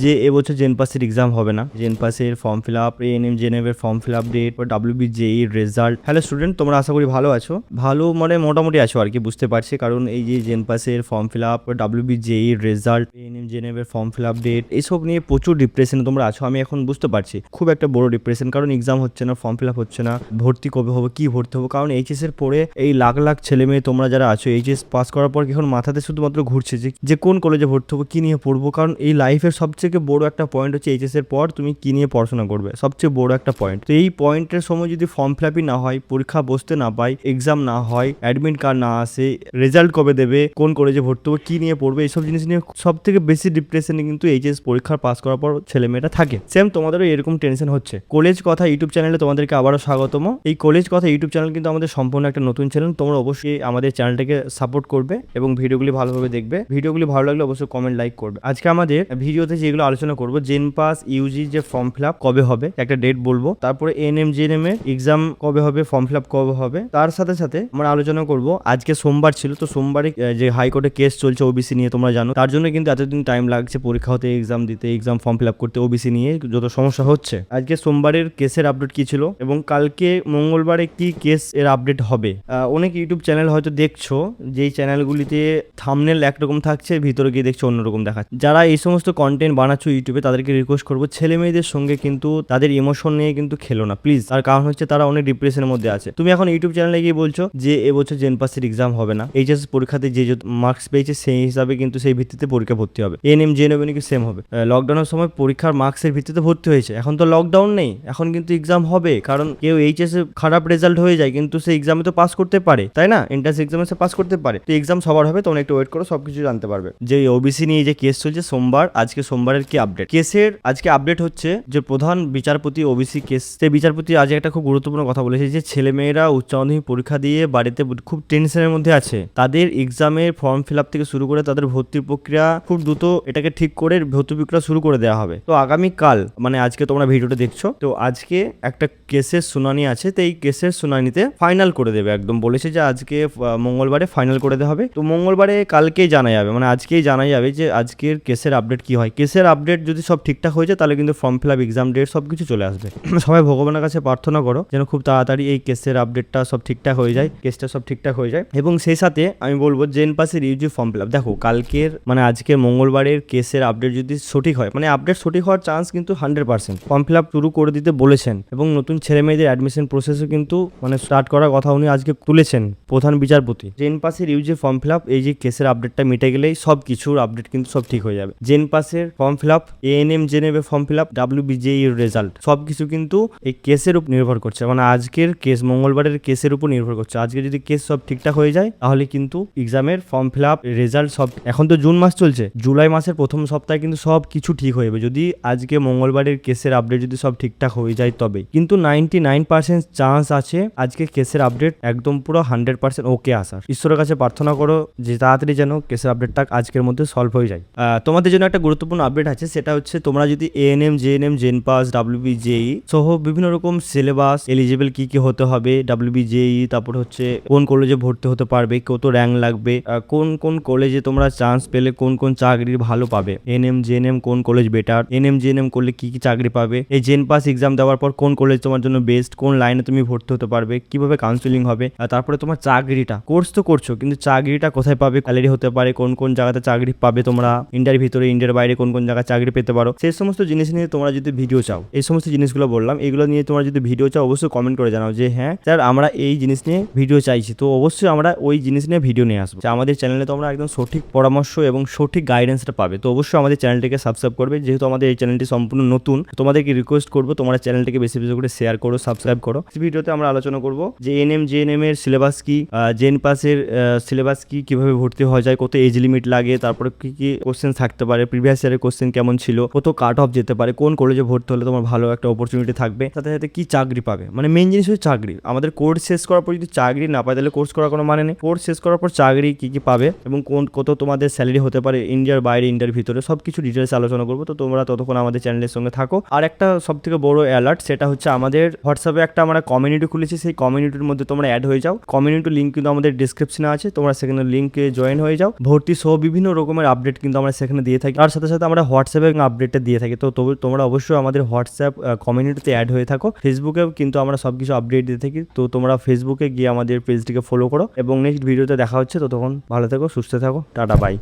যে এবছর জেন পাসের এক্সাম হবে না। জেন পাসের ফর্ম ফিল আপ এএনএম জেনেভ এর form fill up date WB JEE result hello student তোমরা আশা করি ভালো আছো। ভালো মানে মোটামুটি আছো আর কি, বুঝতে পারছি। কারণ এই যে জেন পাসের form fill up WB JEE result ANM জেনেভ এর ফর্ম ফিল আপ ডেট এইসব নিয়ে প্রচুর ডিপ্রেশনে তোমরা আছো। আমি এখন বুঝতে পারছি, খুব একটা বড় ডিপ্রেশন কারণ এক্সাম হচ্ছে না ফর্ম ফিল আপ হচ্ছে না, ভর্তি কবে হবে, কি ভর্তি হবে? কারণ এইচএস এর পরে এই লাখ লাখ ছেলে মেয়ে তোমরা যারা আছো এইচএস পাস করার পর এখন মাথাতে শুধুমাত্র ঘুরছে যে কোন কলেজে ভর্তি হব, কি নিয়ে পড়ব? কারণ এই লাইফের সবথেকে বড় একটা পয়েন্ট হচ্ছে এইচএস এর পর তুমি কি নিয়ে পড়াশোনা করবে? সবচেয়ে বড় একটা পয়েন্ট তো এই পয়েন্টের সময় যদি ফর্ম ফিল না হয়, পরীক্ষা বসতে না পাই এক্সাম না হয় অ্যাডমিট কার্ড না আসে রেজাল্ট কবে দেবে, কোন কলেজে ভর্তি হব, কি নিয়ে পড়বে, এইসব জিনিস নিয়ে সব থেকে বেশি ডিপ্রেশনে কিন্তু এইচএস পরীক্ষার পাস করার পর ছেলেমেয়েরা থাকে। সেম তোমাদেরও এরকম টেনশন হচ্ছে। কলেজ কথা ইউটিউব চ্যানেলে তোমাদেরকে আবারও স্বাগতম। এই কলেজ কথা ইউটিউব চ্যানেল কিন্তু আমাদের সম্পূর্ণ একটা নতুন চ্যানেল তোমরা অবশ্যই আমাদের চ্যানেলটাকে সাপোর্ট করবে এবং ভিডিওগুলি ভালোভাবে দেখবে। ভিডিওগুলি ভালো লাগলে অবশ্যই কমেন্ট লাইক করবে। আজকে আমাদের ভিডিওতে যেগুলো আলোচনা করব জেন পাস ইউজি যে ফর্ম ফিল কবে হবে, একটা ডেট বলব। তারপরে এন এম জেন এম এর এক্সাম কবে হবে ফর্ম ফিল কবে হবে, তার সাথে সাথে আমরা আলোচনা করব, আজকে সোমবার ছিল, তো সোমবারে যে হাইকোর্টে কেস চলছে ওবিসি নিয়ে তোমরা জানো, তার জন্য কিন্তু এতদিন টাইম লাগছে, পরীক্ষা হতে এক্সাম দিতে এক্সাম ফর্ম ফিল করতে ওবিসি নিয়ে যত সমস্যা হচ্ছে। আজকে সোমবারের কেসের আপডেট কি ছিল এবং কালকে মঙ্গলবারে কি কেস এর আপডেট হবে অনেক ইউটিউব চ্যানেল হয়তো দেখছ, যেই চ্যানেলগুলিতে থামনেল একরকম থাকছে, ভিতরে গিয়ে দেখছ অন্যরকম দেখাচ্ছে। যারা এই সমস্ত কন্টেন্ট বানাচ্ছো ইউটিউবে, তাদেরকে রিকোয়েস্ট করব। ছেলে মেয়েদের সঙ্গে কিন্তু তাদের ইমোশন নিয়ে কিন্তু খেলো না প্লিজ তার কারণ হচ্ছে তারা অনেক ডিপ্রেশনের মধ্যে আছে। তুমি এখন ইউটিউব চ্যানেলে গিয়ে বলছো যে এবছর জেন পাসের এক্সাম হবে না। এইচএস পরীক্ষাতে যে মার্কস পেয়েছে, সেই হিসাবে কিন্তু সেই ভিত্তিতে পরীক্ষা ভর্তি হবে। এন এম জেন এম কি সেম হবে লকডাউনের সময় পরীক্ষার মার্কসের ভিত্তিতে ভর্তি হয়েছে। এখন তো লকডাউন নেই। এখন কিন্তু এক্সাম হবে। কারণ কেউ এইচএস খারাপ রেজাল্ট হয়ে যায়, কিন্তু সেই এক্সামে তো পাস করতে পারে। তাই না? এন্ট্রান্স এক্সামে সে পাস করতে পারে। তো এক্সাম সবার হবে, তোমরা একটু ওয়েট করো, সবকিছু জানতে পারবে। যে ওবিসি নিয়ে যে কেস চলছে, সোমবার, আজকে সোমবারের কি আপডেট কেসের আজকে আপডেট হচ্ছে যে প্রধান বিচারপতি ওবিসি কেস, সেই বিচারপতি আজ একটা খুব গুরুত্বপূর্ণ কথা বলেছে যে ছেলেমেয়েরা উচ্চ মাধ্যমিক পরীক্ষা দিয়ে বাড়িতে খুব টেনশনের মধ্যে আছে। তাদের এক্সামের ফর্ম ফিল আপ থেকে শুরু করে তাদের ভর্তি প্রক্রিয়া খুব দ্রুত এটাকে ঠিক করে ভর্তি প্রক্রিয়া শুরু করে দেওয়া হবে। তো আগামীকাল মানে আজকে তোমরা ভিডিওটা দেখছ, তো আজকে একটা কেসের শুনানি আছে, তো এই কেসের শুনানিতে ফাইনাল করে দেবে একদম। বলেছে যে আজকে মঙ্গলবারে ফাইনাল করে দেওয়া হবে। তো মঙ্গলবারে কালকেই জানা যাবে মানে আজকেই জানা যাবে যে আজকের কেসের আপডেট কি হয়। কেসের আপডেট যদি সব ঠিকঠাক হয়ে যায়, তাহলে কিন্তু form fill up exam date সব কিছু চলে আসবে। সবাই ভগবানের কাছে প্রার্থনা করো, যেন খুব তাড়াতাড়ি এই কেসের আপডেটটা সব ঠিকঠাক হয়ে যায় কেসটা সব ঠিকঠাক হয়ে যায়। এবং সেই সাথে আমি বলব জেন পাসের ইউজি ফর্ম ফিল আপ দেখো, কালকের মানে আজকের মঙ্গলবারের কেসের আপডেট যদি সঠিক হয় মানে আপডেট সঠিক হওয়ার চান্স কিন্তু hundred percent form fill up শুরু করে দিতে বলেছেন, এবং নতুন ছেলে মেয়েদের অ্যাডমিশন প্রসেসও কিন্তু মানে স্টার্ট করার কথা উনি আজকে তুলেছেন প্রধান বিচারপতি। জেন পাসের ইউজি ফর্ম ফিল আপ এই যে কেসের আপডেটটা মিটে গেলেই সব কিছুর আপডেট কিন্তু সব ঠিক হয়ে যাবে। জেন পাসের form fill up ANM জেনেবে form fill up W BJEE এর রেজাল্ট সব কিছু কিন্তু এই কেসের উপর নির্ভর করছে। মানে আজকের কেস মঙ্গলবারের কেসের উপর নির্ভর করছে। আজকে যদি কেস সব ঠিকঠাক হয়ে যায়, তাহলে কিন্তু এক্সামের ফর্ম ফিল আপ রেজাল্ট সব, এখন তো জুন মাস চলছে, জুলাই মাসের প্রথম সপ্তাহে কিন্তু সব কিছু ঠিক হয়ে যাবে। যদি আজকে মঙ্গলবারের কেসের আপডেট যদি সব ঠিকঠাক হয়ে যায় তবে, কিন্তু নাইনটি নাইন পার্সেন্ট চান্স আছে আজকে কেসের আপডেট একদম পুরো হান্ড্রেড পার্সেন্ট ওকে আসার। ঈশ্বরের কাছে প্রার্থনা করো যে তাড়াতাড়ি যেন কেসের আপডেটটা আজকের মধ্যে সলভ হয়ে যায়। তোমাদের জন্য একটা গুরুত্বপূর্ণ আপডেট আছে, সেটা হচ্ছে তোমরা যদি ANM GNM JENPAS WB JEE সহ বিভিন্ন রকম সিলেবাস এলিজিবল কি কি হতে হবে ডাব্লিউবি জেই তারপর হচ্ছে কোন কলেজে ভর্তি হতে পারবে, কত র্যাঙ্ক লাগবে কোন কোন কলেজে তোমরা চান্স পেলে, কোন কোন চাকরি ভালো পাবে এনএম জেএনএম কোন কলেজ বেটার এনএম জেএনএম করলে কি কি চাকরি পাবে, এই জেন পাস এক্সাম দেওয়ার পর কোন কলেজ তোমার জন্য বেস্ট কোন লাইনে তুমি ভর্তি হতে পারবে, কীভাবে কাউন্সিলিং হবে, আর তারপরে তোমার চাকরিটা কোর্স তো করছ, কিন্তু চাকরিটা কোথায় পাবে স্যালারি হতে পারে, কোন কোন জায়গাতে চাকরি পাবে তোমরা ইন্ডিয়ার ভিতরে ইন্ডিয়ার বাইরে কোন কোন জায়গায় চাকরি পেতে পারো সেই সমস্ত জিনিস নিয়ে তোমরা যদি ভিডিও চাও, এই সমস্ত জিনিসগুলো বললাম, এগুলো নিয়ে তোমরা যদি ভিডিও চাও, অবশ্যই কমেন্ট করে জানাও যে হ্যাঁ স্যার, আমরা এই জিনিস নিয়ে ভিডিও চাইছি। তো অবশ্যই আমরা ওই জিনিস নিয়ে ভিডিও নিয়ে আসব। আমাদের চ্যানেলে তোমরা একদম সঠিক পরামর্শ এবং সঠিক গাইডেন্সটা পাবে। তো অবশ্যই আমাদের চ্যানেলটিকে সাবস্ক্রাইব করবে। যেহেতু আমাদের এই চ্যানেলটি সম্পূর্ণ নতুন, তোমাদেরকে রিকোয়েস্ট করব, তোমরা চ্যানেলটিকে বেশি বেশি করে শেয়ার করো সাবস্ক্রাইব করো। ভিডিওতে আমরা আলোচনা করব যে এনএম জেএনএম এর সিলেবাস কি জেন পাসের সিলেবাস কি, কীভাবে ভর্তি হওয়া যায়, কত এজ লিমিট লাগে, তারপরে কি কি কোশ্চেন থাকতে পারে প্রিভিয়াস ইয়ারের কোশ্চেন কেমন ছিল, কত কাট অফ যেতে পারে, কোন কলেজে ভর্তি হলে তোমার ভালো একটা অপরচুনিটি থাকবে, সাথে সাথে কি চাকরি পাবে? মানে মেন জিনিস হচ্ছে চাকরি। আমাদের কোর্স শেষ করার পর যদি চাকরি না পায়, তাহলে কোর্স করার কোনো মানে নেই। কোর্স শেষ করার পর চাকরি কি কি পাবে এবং কোন, কত তোমাদের স্যালারি হতে পারে ইন্ডিয়ার বাইরে ইন্ডিয়ার ভিতরে সব কিছু ডিটেলস আলোচনা করব। তো তোমরা ততক্ষণ আমাদের চ্যানেলের সঙ্গে থাকো। আর একটা সব থেকে বড় অ্যালার্ট সেটা হচ্ছে আমাদের হোয়াটসঅ্যাপে একটা আমরা কমিউনিটি খুলেছি, সেই কমিউনিটির মধ্যে তোমরা অ্যাড হয়ে যাও। কমিউনিটি লিঙ্ক কিন্তু আমাদের ডিসক্রিপশনে আছে, তোমরা সেখানে লিঙ্কে জয়েন হয়ে যাও। ভর্তি সহ বিভিন্ন রকমের আপডেট কিন্তু আমরা সেখানে দিয়ে থাকি। আর সাথে সাথে আমরা হোয়াটসঅ্যাপে আপডেটটা দিয়ে থাকি। তো তবু তোমরা অবশ্যই আমাদের হোয়াটসঅ্যাপ কমিউনিটিতে অ্যাড হয়ে থাকো। ফেসবুকেও কিন্তু আমরা সব কিছু আপডেট দিয়ে থাকি। তো তোমরা ফেসবুকে গিয়ে আমাদের পেজটিকে ফলো করো। এবং নেক্সট ভিডিওতে দেখা হচ্ছে। তো তখন ভালো থাকো, সুস্থ থাকো। Tata bye